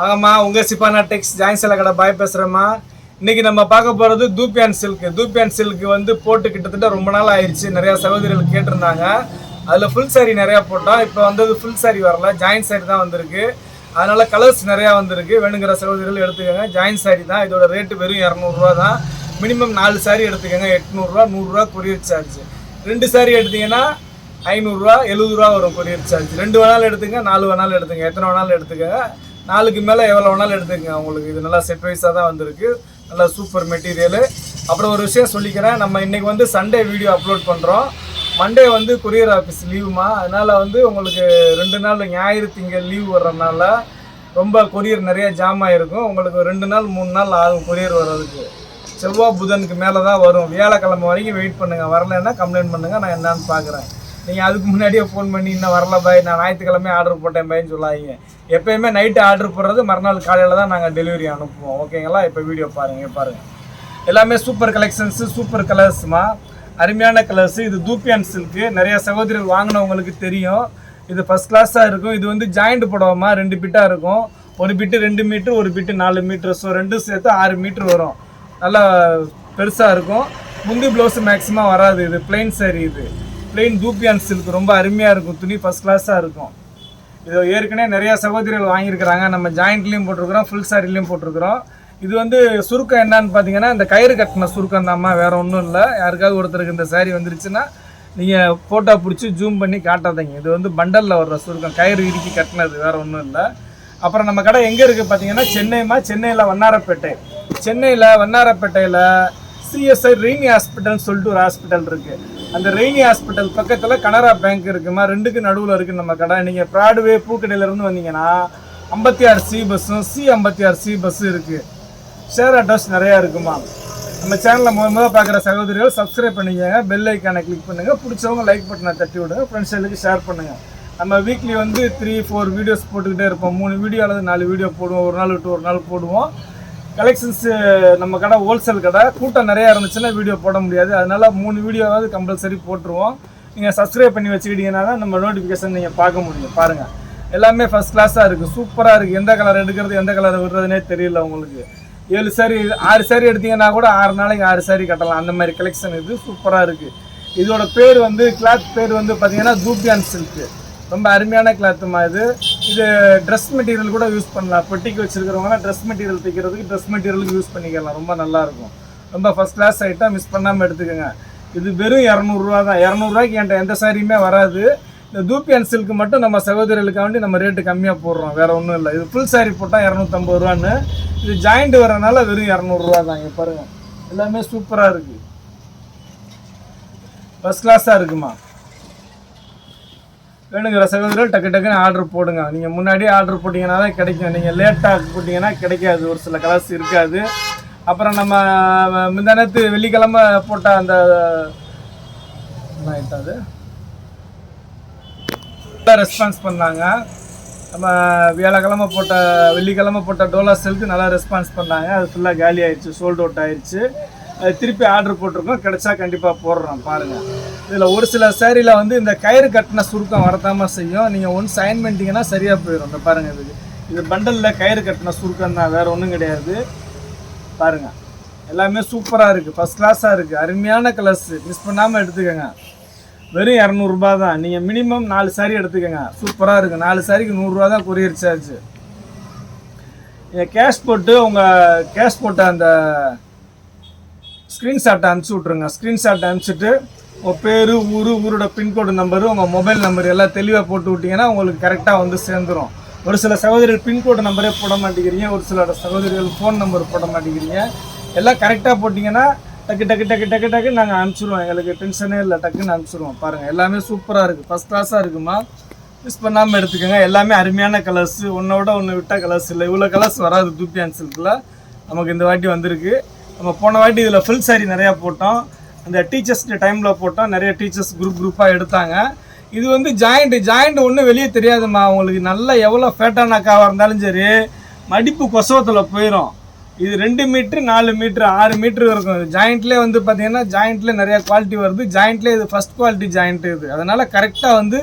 ஆமாம்மா உங்கள் சிப்பானா டெக்ஸ் ஜாயின் சேலை கடை பாய் பேசுகிறேம்மா இன்றைக்கி நம்ம பார்க்க போகிறது தூப்பியான் சில்க் தூப்பியான் சில்க் வந்து போட்டு கிட்டத்தட்ட ரொம்ப நாள் ஆயிடுச்சு நிறையா சகோதரிகள் கேட்டிருந்தாங்க. அதில் ஃபுல் சாரி நிறையா போட்டோம். இப்போ வந்தது ஃபுல் சாரி வரல. ஜாயின் சாரி தான் வந்திருக்கு. அதனால் கலர்ஸ் நிறையா வந்திருக்கு. வேணுங்கிற சகோதரிகள் எடுத்துக்கோங்க. ஜாயின் சாரி தான். இதோட ரேட்டு வெறும் இரநூறுவா தான். மினிமம் நாலு சாரி எடுத்துக்கோங்க. எட்நூறுரூவா நூறுரூவா கொரியர் சார்ஜ் ரெண்டு சாரி எடுத்தீங்கன்னா ஐநூறுரூவா எழுபது ரூபா வரும் கொரியர் சார்ஜ் ரெண்டு வேணாலும் எடுத்துங்க நாலு வேணாலும் எடுத்துங்க எத்தனை வேணாலும் எடுத்துக்கங்க. நாளுக்கு மேலே எவ்வளோ வேணாலும் எடுத்துக்கங்க. உங்களுக்கு இது நல்லா செட் வைஸாக தான் வந்திருக்கு. நல்லா சூப்பர் மெட்டீரியலு அப்புறம் ஒரு விஷயம் சொல்லிக்கிறேன். நம்ம இன்றைக்கி வந்து சண்டே வீடியோ அப்லோட் பண்ணுறோம் மண்டே வந்து கொரியர் ஆஃபீஸ் லீவுமா அதனால் வந்து உங்களுக்கு ரெண்டு நாள் ஞாயிறு திங்கள் லீவ் வர்றதுனால ரொம்ப கொரியர் நிறைய ஜாம் ஆகிருக்கும் உங்களுக்கு ரெண்டு நாள் மூணு நாள் ஆகும் கொரியர் வர்றதுக்கு. செவ்வாய் புதனுக்கு மேலே தான் வரும். வியாழக்கிழமை வரைக்கும் வெயிட் பண்ணுங்கள் வரலைன்னா கம்ப்ளைண்ட் பண்ணுங்கள் நான் என்னன்னு பார்க்குறேன். நீங்கள் அதுக்கு முன்னாடியே ஃபோன் பண்ணி இன்னும் வரல பாய் நான் ஞாயிற்றுக்கிழமை ஆர்டர் போட்டேன் பாயின்னு சொல்லாதீங்க. எப்பயுமே நைட்டு ஆர்டர் போடுறது மறுநாள் காலையில் தான் நாங்கள் டெலிவரி அனுப்புவோம். ஓகேங்களா இப்போ வீடியோ பாருங்கள் பாருங்கள் எல்லாமே சூப்பர் கலெக்ஷன்ஸு சூப்பர் கலர்ஸ்மா அருமையான கலர்ஸு இது தூப்பியான் சில்க்கு நிறைய சகோதரிகள் வாங்கினவங்களுக்கு தெரியும். இது ஃபஸ்ட் கிளாஸாக இருக்கும். இது வந்து ஜாயிண்ட் புடவைமா ரெண்டு பிட்டாக இருக்கும். ஒரு பிட்டு ரெண்டு மீட்ரு ஒரு பிட்டு நாலு மீட்ரு ஸோ ரெண்டும் சேர்த்து ஆறு மீட்ரு வரும். நல்லா பெருசாக இருக்கும். முந்தி ப்ளவுஸ் மேக்ஸிமம் வராது. இது பிளெயின் சரி இது. பிளெயின் தூப்பியான் சில்க் ரொம்ப அருமையாக இருக்கும். துணி ஃபர்ஸ்ட் கிளாஸாக இருக்கும். இது ஏற்கனவே நிறையா சகோதரிகள் வாங்கியிருக்கிறாங்க. நம்ம ஜாயிண்ட்லேயும் போட்டிருக்கிறோம் ஃபுல் சாரிலையும் போட்டிருக்கிறோம். இது வந்து சுருக்கம் என்னன்னு பார்த்தீங்கன்னா இந்த கயிறு கட்டின சுருக்கம் தான்மா வேற ஒன்றும் இல்லை. யாருக்காவது ஒருத்தருக்கு இந்த saree வந்துருச்சுன்னா நீங்கள் ஃபோட்டோ பிடிச்சி ஜூம் பண்ணி காட்டாதீங்க. இது வந்து பண்டலில் வர்ற சுருக்கம். கயிறு இறுக்கி கட்டினது வேற ஒன்றும் இல்லை. அப்புறம் நம்ம கடை எங்கே இருக்குது பார்த்தீங்கன்னா சென்னைமா சென்னையில் வண்ணாரப்பேட்டை. சென்னையில் வண்ணாரப்பேட்டையில் சிஎஸ்ஐ ரெய்னி ஹாஸ்பிட்டல்னு சொல்லிட்டு ஒரு ஹாஸ்பிட்டல் இருக்குது அந்த ரெய்னி ஹாஸ்பிட்டல் பக்கத்தில் கனரா பேங்க் இருக்குமா? ரெண்டுக்கு நடுவில் இருக்குது நம்ம கடை. நீங்கள் ப்ராட்வே பூக்கடையிலேருந்து வந்தீங்கன்னா ஐம்பத்தி ஆறு சி பஸ்ஸும் சி ஐம்பத்தி ஆறு சி பஸ்ஸும் இருக்குது ஷேர் அட்ரஸ் நிறையா இருக்குமா? நம்ம சேனலில் முத முதல்ல பார்க்குற சகோதரிகள் சப்ஸ்கிரைப் பண்ணிக்கோங்க பெல் ஐக்கானை கிளிக் பண்ணுங்கள் பிடிச்சவங்க லைக் பட்டனை தட்டி விடுங்க. ஃப்ரெண்ட்ஸுகளுக்கு ஷேர் பண்ணுங்கள் நம்ம வீக்லி வந்து த்ரீ ஃபோர் வீடியோஸ் போட்டுக்கிட்டே இருப்போம். மூணு வீடியோ அல்லது நாலு வீடியோ போடுவோம். ஒரு நாள் விட்டு ஒரு நாள் போடுவோம். கலெக்ஷன்ஸு நம்ம கடை ஹோல்சேல் கடை. கூட்டம் நிறையா இருந்துச்சுன்னா வீடியோ போட முடியாது. அதனால மூணு வீடியோவாவது கம்பல்சரி போட்டுருவோம். நீங்கள் சப்ஸ்கிரைப் பண்ணி வச்சுக்கிட்டீங்கன்னா நம்ம நோட்டிஃபிகேஷன் நீங்கள் பார்க்க முடியும். பாருங்கள் எல்லாமே ஃபஸ்ட் கிளாஸாக இருக்குது சூப்பராக இருக்குது எந்த கலர் எடுக்கிறது எந்த கலர் விடுறதுனே தெரியல உங்களுக்கு. ஏழு சாரி ஆறு சாரி எடுத்தீங்கன்னா கூட ஆறு நாளைக்கு ஆறு சாரி கட்டலாம். அந்த மாதிரி கலெக்ஷன் இது சூப்பராக இருக்குது இதோட பேர் வந்து கிளாத் பேர் வந்து பார்த்தீங்கன்னா தூப்பியான் சில்க்கு ரொம்ப அருமையான கிளாத்துமா இது. இது ட்ரெஸ் மெட்டீரியல் கூட யூஸ் பண்ணலாம். பெட்டிக்கு வச்சிருக்கிறவங்கலாம் ட்ரெஸ் மெட்டீரியல் தைக்கிறதுக்கு ட்ரெஸ் மெட்டீரியலுக்கு யூஸ் பண்ணிக்கலாம். ரொம்ப நல்லாயிருக்கும். ரொம்ப ஃபஸ்ட் கிளாஸ் ஐட்டம் மிஸ் பண்ணாமல் எடுத்துக்கோங்க. இது வெறும் இரநூறுவா தான். இரநூறுவாய்க்கு என்கிட்ட எந்த சாரியுமே வராது. இந்த தூப்பியான் சில்க்கு மட்டும் நம்ம சகோதரிகளுக்காண்டி நம்ம ரேட்டு கம்மியாக போடுறோம். வேறு ஒன்றும் இல்லை. இது ஃபுல் சாரி போட்டால் இரநூத்தம்பது ரூபான்னு. இது ஜாயிண்ட் வரனால வெறும் இரநூறுவா தான். இங்கே பாருங்கள் எல்லாமே சூப்பராக இருக்குது ஃபஸ்ட் கிளாஸாக இருக்குமா? வேணுங்கிற சகோதரர்கள் டக்கு டக்குன்னு ஆர்டர் போடுங்க. நீங்கள் முன்னாடியே ஆர்டர் போட்டிங்கன்னா தான் கிடைக்கும். நீங்கள் லேட்டாக போட்டிங்கன்னா கிடைக்காது. ஒரு சில கலர்ஸ் இருக்காது. அப்புறம் நம்ம முந்தானத்து வெள்ளிக்கிழமை போட்ட அந்த என்ன அது? நல்லா ரெஸ்பான்ஸ் பண்ணாங்க. நம்ம வியாழக்கிழமை போட்ட வெள்ளிக்கிழமை போட்ட டோலா செல்க்கு நல்லா ரெஸ்பான்ஸ் பண்ணாங்க. அது ஃபுல்லாக காலி ஆயிடுச்சு சோல்ட் அவுட் ஆயிடுச்சு. அது திருப்பி ஆர்டர் போட்டிருக்கோம். கிடைச்சா கண்டிப்பாக போடுறோம். பாருங்கள் இதில் ஒரு சில சேரீல வந்து இந்த கயிறு கட்டின சுருக்கம் வரத்தாம செய்யும். நீங்கள் ஒன்று சைன் பண்ணிட்டீங்கன்னா சரியாக போயிடும் இந்த பாருங்கள் இதுக்கு இது பண்டலில் கயிறு கட்டின சுருக்கம் தான். வேறு ஒன்றும் கிடையாது. பாருங்கள் எல்லாமே சூப்பராக இருக்குது ஃபஸ்ட் கிளாஸாக இருக்குது அருமையான கலர்ஸ் மிஸ் பண்ணாமல் எடுத்துக்கோங்க. வெறும் இரநூறுபா தான். நீங்கள் மினிமம் நாலு சாரி எடுத்துக்கோங்க. சூப்பராக இருக்குது நாலு சாரிக்கு நூறுரூவா தான் கொரியர் சார்ஜ் நீங்கள் கேஷ் போட்டு உங்கள் கேஷ் போட்ட அந்த ஸ்க்ரீன்ஷாட்டை அனுப்பிச்சி விட்ருங்க ஸ்க்ரீன்ஷாட்டை அனுப்பிச்சிட்டு உங்கள் பேர் ஊர் ஊரோட பின்கோடு நம்பரு உங்கள் மொபைல் நம்பர் எல்லாம் தெளிவாக போட்டு விட்டிங்கன்னா உங்களுக்கு கரெக்டாக வந்து சேர்ந்துரும். ஒரு சில சகோதரிகள் பின்கோடு நம்பரே போட மாட்டேங்கிறீங்க ஒரு சில சகோதரிகள் ஃபோன் நம்பர் போட மாட்டேங்கிறீங்க. எல்லாம் கரெக்டாக போட்டிங்கன்னா டக்கு டக்கு டக்கு டக்கு டக்கு நாங்கள் அனுப்பிச்சிடுவோம் எங்களுக்கு டென்ஷனே இல்லை டக்குன்னு அனுப்பிச்சிடுவோம் பாருங்கள் எல்லாமே சூப்பராக இருக்குது ஃபஸ்ட் கிளாஸாக இருக்குமா? மிஸ் பண்ணாமல் எடுத்துக்கோங்க. எல்லாமே அருமையான கலர்ஸ் ஒன்றோட ஒன்று விட்ட கலர்ஸ் இல்லை. இவ்வளோ கலர்ஸ் வராது தூப்பியான் சில்கில் நமக்கு இந்த வாட்டி வந்திருக்கு. நம்ம போன வாட்டி இதில் ஃபுல் சாரி நிறையா போட்டோம். அந்த டீச்சர்ஸ் டைமில் போட்டால் நிறைய டீச்சர்ஸ் குரூப் குரூப்பாக எடுத்தாங்க. இது வந்து ஜாயிண்ட் ஜாயிண்ட் ஒன்றும் வெளியே தெரியாதும்மா. அவங்களுக்கு நல்லா எவ்வளோ ஃபேட்டான அக்காவாக இருந்தாலும் சரி மடிப்பு கொசவத்தில் போயிடும் இது ரெண்டு மீட்ரு நாலு மீட்ரு ஆறு மீட்ரு இருக்கும். ஜாயிண்ட்லேயே வந்து பார்த்தீங்கன்னா ஜாயிண்ட்லேயே நிறையா குவாலிட்டி வருது. ஜாயிண்ட்லேயே இது ஃபஸ்ட் குவாலிட்டி ஜாயிண்ட் இது. அதனால் கரெக்டாக வந்து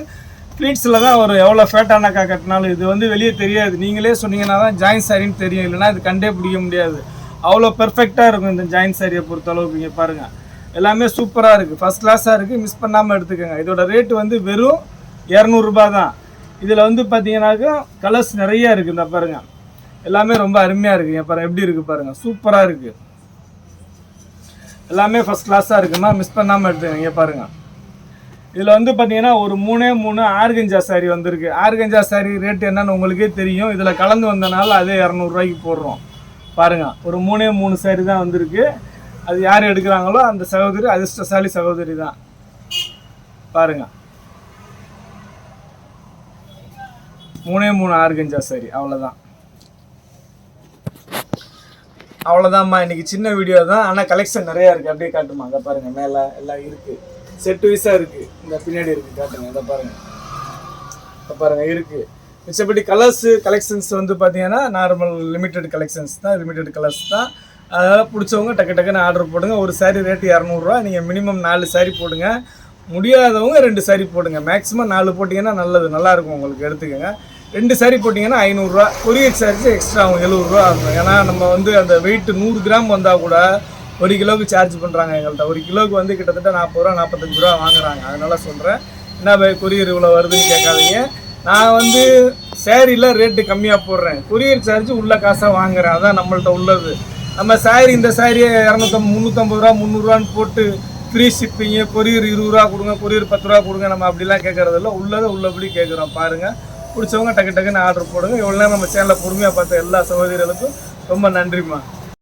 ஃப்ளீட்ஸில் தான் ஒரு எவ்வளோ ஃபேட்டானாக்கா கட்டினாலும் இது வந்து வெளியே தெரியாது. நீங்களே சொன்னீங்கன்னா தான் ஜாயின் சாரின்னு தெரியும். இல்லைன்னா இது கண்டே பிடிக்க முடியாது. அவ்வளோ பெர்ஃபெக்டாக இருக்கும் இந்த ஜாயின் சாரியை பொறுத்தளவுக்கு இங்கே பாருங்கள் எல்லாமே சூப்பராக இருக்குது ஃபஸ்ட் கிளாஸாக இருக்குது மிஸ் பண்ணாமல் எடுத்துக்கோங்க. இதோட ரேட்டு வந்து வெறும் இரநூறுபா தான். இதில் வந்து பார்த்தீங்கன்னாக்கா கலர்ஸ் நிறைய இருக்குது இந்த பாருங்கள் எல்லாமே ரொம்ப அருமையாக இருக்குங்க பாருங்கள் எப்படி இருக்குது பாருங்கள் சூப்பராக இருக்குது எல்லாமே ஃபஸ்ட் கிளாஸாக இருக்குமா மிஸ் பண்ணாமல் எடுத்துக்கோங்க. இங்கே பாருங்கள் இதில் வந்து பார்த்தீங்கன்னா ஒரு மூணே மூணு ஆர்கஞ்சா சாரி வந்திருக்கு. ஆர்கஞ்சா சாரி ரேட் என்னன்னு உங்களுக்கே தெரியும். இதில் கலந்து வந்தனால அதே இரநூறுவாய்க்கு போடுறோம். பாருங்கள் ஒரு மூணே மூணு சாரி தான் வந்திருக்கு. அது யார் எடுக்கிறாங்களோ அந்த சகோதரி அதிர்ஷ்டசாலி சகோதரி தான். பாருங்க. மூணே மூணு ஆர்கஞ்சா சாரி அவ்வளோதான் அவ்வளோதாம்மா இன்னைக்கு சின்ன வீடியோ தான். ஆனால் கலெக்ஷன் நிறையா இருக்குது அப்படியே காட்டுமா? அதை பாருங்கள் மேலே எல்லாம் இருக்குது செட் வைஸாக இருக்குது இந்த பின்னாடி இருக்குது காட்டுங்க. அதை பாருங்கள் அதை பாருங்கள் இருக்குது மிச்சப்படி கலர்ஸு கலெக்ஷன்ஸ் வந்து பார்த்தீங்கன்னா நார்மல் லிமிட்டெட் கலெக்ஷன்ஸ் தான் லிமிட்டெட் கலர்ஸ் தான். அதனால் பிடிச்சவங்க டக்கு டக்குன்னு ஆர்டர் போடுங்க. ஒரு சாரீ ரேட்டு இரநூறுவா நீங்கள் மினிமம் நாலு சாரீ போடுங்க. முடியாதவங்க ரெண்டு சாரீ போடுங்க. மேக்ஸிமம் நாலு போட்டிங்கன்னா நல்லது. நல்லாயிருக்கும் உங்களுக்கு எடுத்துக்கோங்க. ரெண்டு saree போட்டிங்கன்னா ஐநூறுரூவா கொரியர் சார்ஜ் எக்ஸ்ட்ரா ஆகும் எழுபதுரூவா ஆகும். ஏன்னா நம்ம வந்து அந்த வெயிட் நூறு கிராம் வந்தால் கூட ஒரு கிலோவுக்கு சார்ஜ் பண்ணுறாங்க எங்கள்கிட்ட ஒரு கிலோவுக்கு வந்து கிட்டத்தட்ட நாற்பது ரூபா நாற்பத்தஞ்சு ரூபா வாங்குறாங்க. அதனால சொல்கிறேன் என்ன பை கொரியர் இவ்வளோ வருதுன்னு கேட்காதீங்க. நான் வந்து சேரீயில் ரேட்டு கம்மியாக போடுறேன். கொரியர் சார்ஜ் உள்ள காசாக வாங்குறேன். அதான் நம்மள்ட்ட உள்ளது. நம்ம சாரி இந்த சாரியை இரநூத்தம் முந்நூற்றம்பது ரூபா முந்நூறுரூவான்னு போட்டு ஃப்ரீ ஷிப்பிங்கு கொரியர் இருபது ரூபா கொடுங்க கொரியர் பத்து ரூபா கொடுங்க நம்ம அப்படிலாம் கேட்கறதில்ல. உள்ளதை உள்ளபடி கேட்குறோம். பாருங்கள் பிடிச்சவங்க டக்கு டக்குன்னு ஆர்டர் போடுங்க. இவ்வளோ நேரம் நம்ம சேனலை பொறுமையாக பார்த்த எல்லா சகோதரிகளுக்கும் ரொம்ப நன்றிம்மா.